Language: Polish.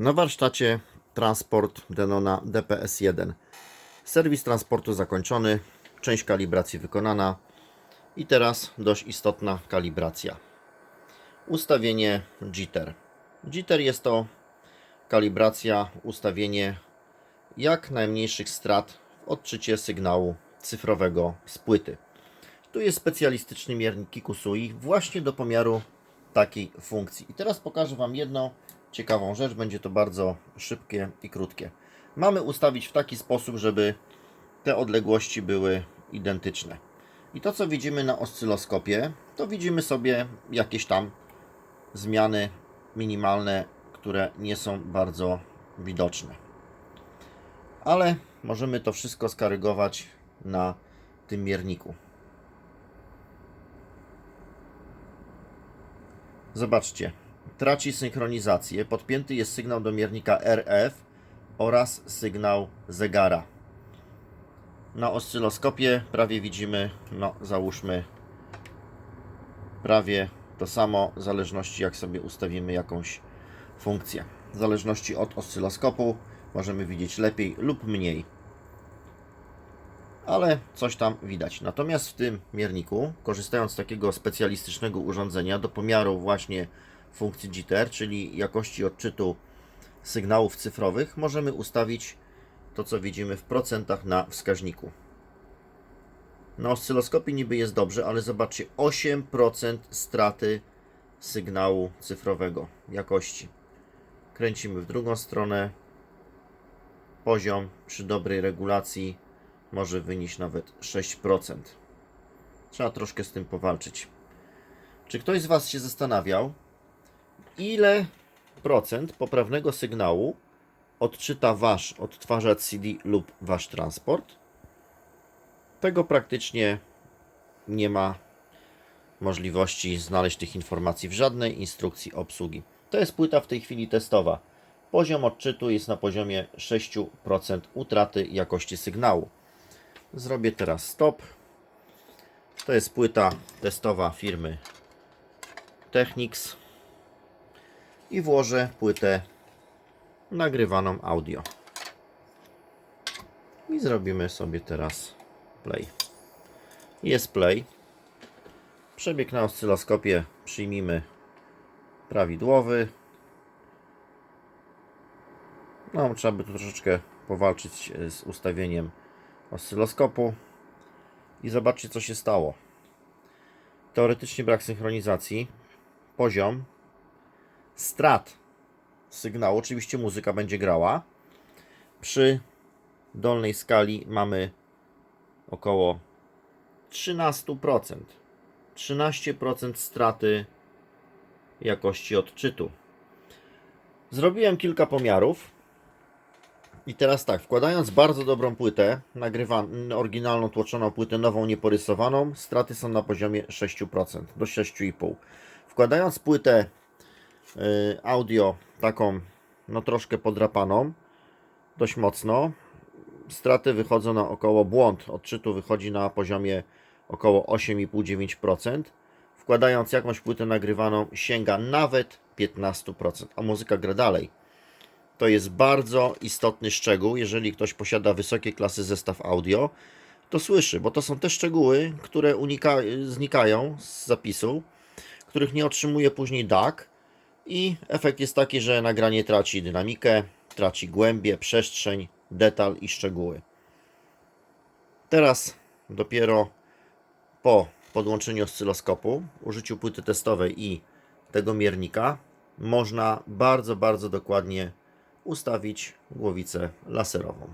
Na warsztacie transport Denona DPS-1. Serwis transportu zakończony, część kalibracji wykonana i teraz dość istotna kalibracja. Ustawienie jitter. Jitter jest to kalibracja, ustawienie jak najmniejszych strat w odczycie sygnału cyfrowego z płyty. Tu jest specjalistyczny miernik Kikusui właśnie do pomiaru takiej funkcji. I teraz pokażę Wam jedną ciekawą rzecz. Będzie to bardzo szybkie i krótkie. Mamy ustawić w taki sposób, żeby te odległości były identyczne. I to, co widzimy na oscyloskopie, to widzimy sobie jakieś tam zmiany minimalne, które nie są bardzo widoczne. Ale możemy to wszystko skarygować na tym mierniku. Zobaczcie, traci synchronizację. Podpięty jest sygnał do miernika RF oraz sygnał zegara. Na oscyloskopie prawie widzimy, no załóżmy, prawie to samo, w zależności jak sobie ustawimy jakąś funkcję. W zależności od oscyloskopu możemy widzieć lepiej lub mniej. Ale coś tam widać. Natomiast w tym mierniku, korzystając z takiego specjalistycznego urządzenia do pomiaru właśnie funkcji jitter, czyli jakości odczytu sygnałów cyfrowych, możemy ustawić to, co widzimy w procentach na wskaźniku. Na oscyloskopie niby jest dobrze, ale zobaczcie, 8% straty sygnału cyfrowego jakości. Kręcimy w drugą stronę. Poziom przy dobrej regulacji może wynieść nawet 6%. Trzeba troszkę z tym powalczyć. Czy ktoś z Was się zastanawiał, ile procent poprawnego sygnału odczyta Wasz odtwarzacz CD lub Wasz transport? Tego praktycznie nie ma możliwości znaleźć tych informacji w żadnej instrukcji obsługi. To jest płyta w tej chwili testowa. Poziom odczytu jest na poziomie 6% utraty jakości sygnału. Zrobię teraz stop. To jest płyta testowa firmy Technics i włożę płytę nagrywaną audio. I zrobimy sobie teraz play. Jest play. Przebieg na oscyloskopie przyjmijmy prawidłowy. No, trzeba by tu troszeczkę powalczyć e, z ustawieniem oscyloskopu i zobaczcie co się stało. Teoretycznie brak synchronizacji. Poziom strat sygnału, oczywiście muzyka będzie grała. Przy dolnej skali mamy około 13%. 13% straty jakości odczytu. Zrobiłem kilka pomiarów. I teraz tak, wkładając bardzo dobrą płytę, nagrywa, oryginalną tłoczoną płytę, nową nieporysowaną, straty są na poziomie 6% do 6,5%. Wkładając płytę audio taką, no troszkę podrapaną, dość mocno, straty wychodzą na około, błąd odczytu wychodzi na poziomie około 8,5-9%. Wkładając jakąś płytę nagrywaną, sięga nawet 15%, a muzyka gra dalej. To jest bardzo istotny szczegół. Jeżeli ktoś posiada wysokiej klasy zestaw audio, to słyszy, bo to są te szczegóły, które unika, znikają z zapisu, których nie otrzymuje później DAC i efekt jest taki, że nagranie traci dynamikę, traci głębię, przestrzeń, detal i szczegóły. Teraz dopiero po podłączeniu oscyloskopu, użyciu płyty testowej i tego miernika można bardzo, bardzo dokładnie ustawić głowicę laserową.